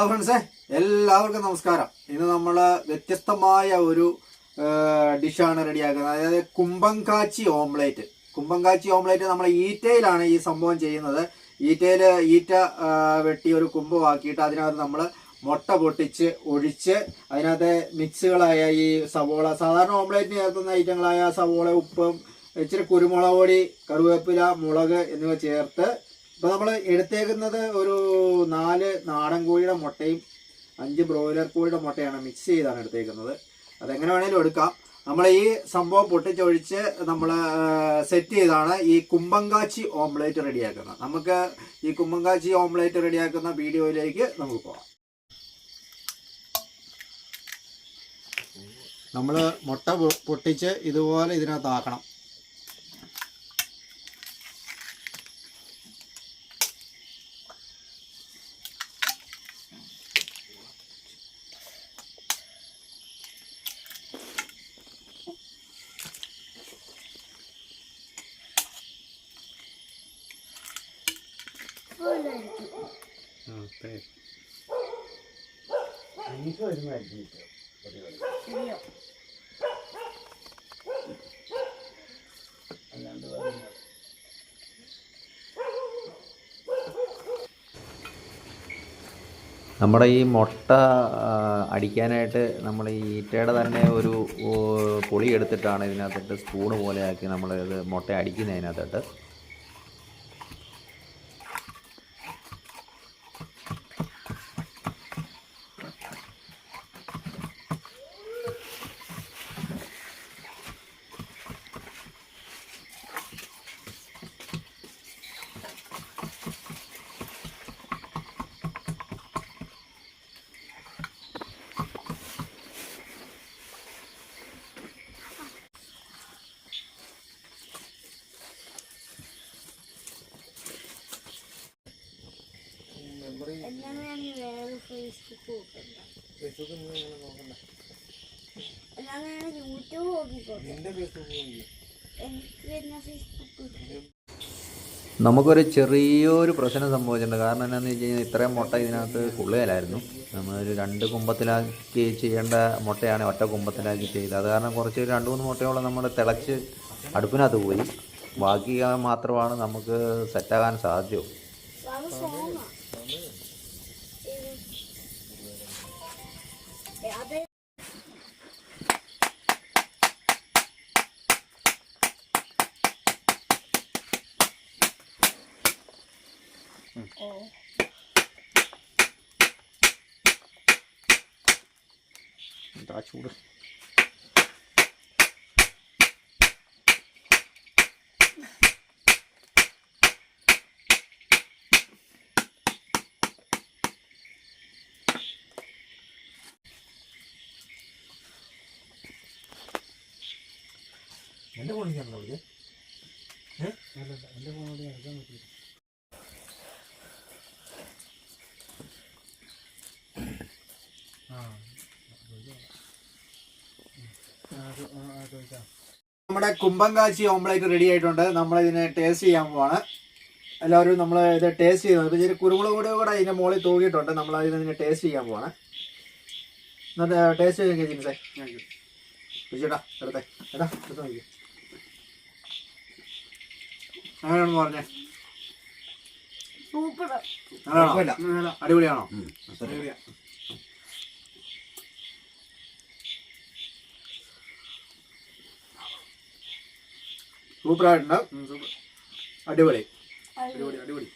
Hello ഫ്രണ്ട്സേ എല്ലാവർക്കും നമസ്കാരം. ഇന്ന് നമ്മൾ വ്യത്യസ്തമായ ഒരു ഡിഷാണ് റെഡിയാക്കുന്നത്. അതായത് കുമ്പങ്കാച്ചി ഓംലേറ്റ്. കുമ്പങ്കാച്ചി ഓംലേറ്റ് നമ്മൾ ഈറ്റയിലാണ് ഈ സംഭവം ചെയ്യുന്നത്. ഈറ്റയിൽ ഈറ്റ വെട്ടി ഒരു കുമ്പമാക്കിയിട്ട് അതിനകത്ത് നമ്മൾ മുട്ട പൊട്ടിച്ച് ഒഴിച്ച് അതിനകത്ത് മിക്സുകളായ ഈ സവോള സാധാരണ ഓംലേറ്റിന് ചേർത്തുന്ന ഐറ്റങ്ങളായ സവോള ഉപ്പും ഇച്ചിരി കുരുമുളക് പൊടി കറിവേപ്പില മുളക് എന്നിവ ചേർത്ത് ഇപ്പോൾ നമ്മൾ എടുത്തേക്കുന്നത് ഒരു നാല് നാടൻ കോഴിയുടെ മുട്ടയും അഞ്ച് ബ്രോയിലർ കോഴിയുടെ മുട്ടയാണ് മിക്സ് ചെയ്താണ് എടുത്തേക്കുന്നത്. അതെങ്ങനെ വേണേലും എടുക്കാം. നമ്മൾ ഈ സംഭവം പൊട്ടിച്ചൊഴിച്ച് നമ്മൾ സെറ്റ് ചെയ്താണ് ഈ കുമ്പങ്കാച്ചി ഓംലേറ്റ് റെഡിയാക്കുന്നത്. നമുക്ക് ഈ കുമ്പങ്കാച്ചി ഓംലേറ്റ് റെഡിയാക്കുന്ന വീഡിയോയിലേക്ക് നമുക്ക് പോകാം. നമ്മൾ മുട്ട പൊട്ടിച്ച് ഇതുപോലെ ഇതിനകത്ത് നമ്മുടെ ഈ മുട്ട അടിക്കാനായിട്ട് നമ്മൾ ഈ ഈറ്റയുടെ തന്നെ ഒരു പുളി എടുത്തിട്ടാണ് ഇതിനകത്തിട്ട് സ്പൂണ് പോലെയാക്കി നമ്മൾ ഇത് മുട്ട അടിക്കുന്നത് അതിനകത്തിട്ട് ഫേസ്ബുക്ക് യൂട്യൂബ് നോക്കിക്കോട്ടെ എനിക്ക് വരുന്ന ഫേസ്ബുക്ക് നമുക്കൊരു ചെറിയൊരു പ്രശ്നം സംഭവിച്ചിട്ടുണ്ട്. കാരണം എന്താണെന്ന് വെച്ച് കഴിഞ്ഞാൽ ഇത്രയും മുട്ട ഇതിനകത്ത് കൊള്ളുകയില്ലായിരുന്നു. നമ്മളൊരു രണ്ട് കുമ്പത്തിലാക്കി ചെയ്യേണ്ട മുട്ടയാണ് ഒറ്റ കുമ്പത്തിലാക്കി ചെയ്തത്. അത് കാരണം കുറച്ച് രണ്ട് മൂന്ന് മുട്ടയോളം നമ്മൾ തിളച്ച് അടുപ്പിനകത്ത് പോയി. ബാക്കി മാത്രമാണ് നമുക്ക് സെറ്റാകാൻ സാധ്യവും അത് സോങ്ങാ അത് എന്റെ ഫോണിൽ ഇത്? എന്റെ പറ്റില്ല നമ്മുടെ കുമ്പങ്കാച്ചി ഓംലേറ്റ് റെഡി ആയിട്ടുണ്ട്. നമ്മൾ ഇതിനെ ടേസ്റ്റ് ചെയ്യാൻ പോവാണ്. എല്ലാവരും നമ്മൾ ഇത് ടേസ്റ്റ് ചെയ്യുന്നത് ഇപ്പം ചെറിയ കുരുമുളക് കൂടെ കൂടെ ഇതിന്റെ മുകളിൽ തൂകിയിട്ടുണ്ട്. നമ്മൾ അതിനെ ടേസ്റ്റ് ചെയ്യാൻ പോവാണ്. എന്നിട്ട് ടേസ്റ്റ് ചെയ്യാൻ ജിൻസേ. ചേട്ടാ എടുത്തേ. എടാ എടുത്ത് നോക്കി അങ്ങനെയാണെന്ന് പറഞ്ഞേ. അങ്ങനെയാണോ അടിപൊളിയാണോ? അടിപൊളിയാ. സൂപ്പറായിട്ടുണ്ട്. അടിപൊളി. അടിപൊളി അടിപൊളി.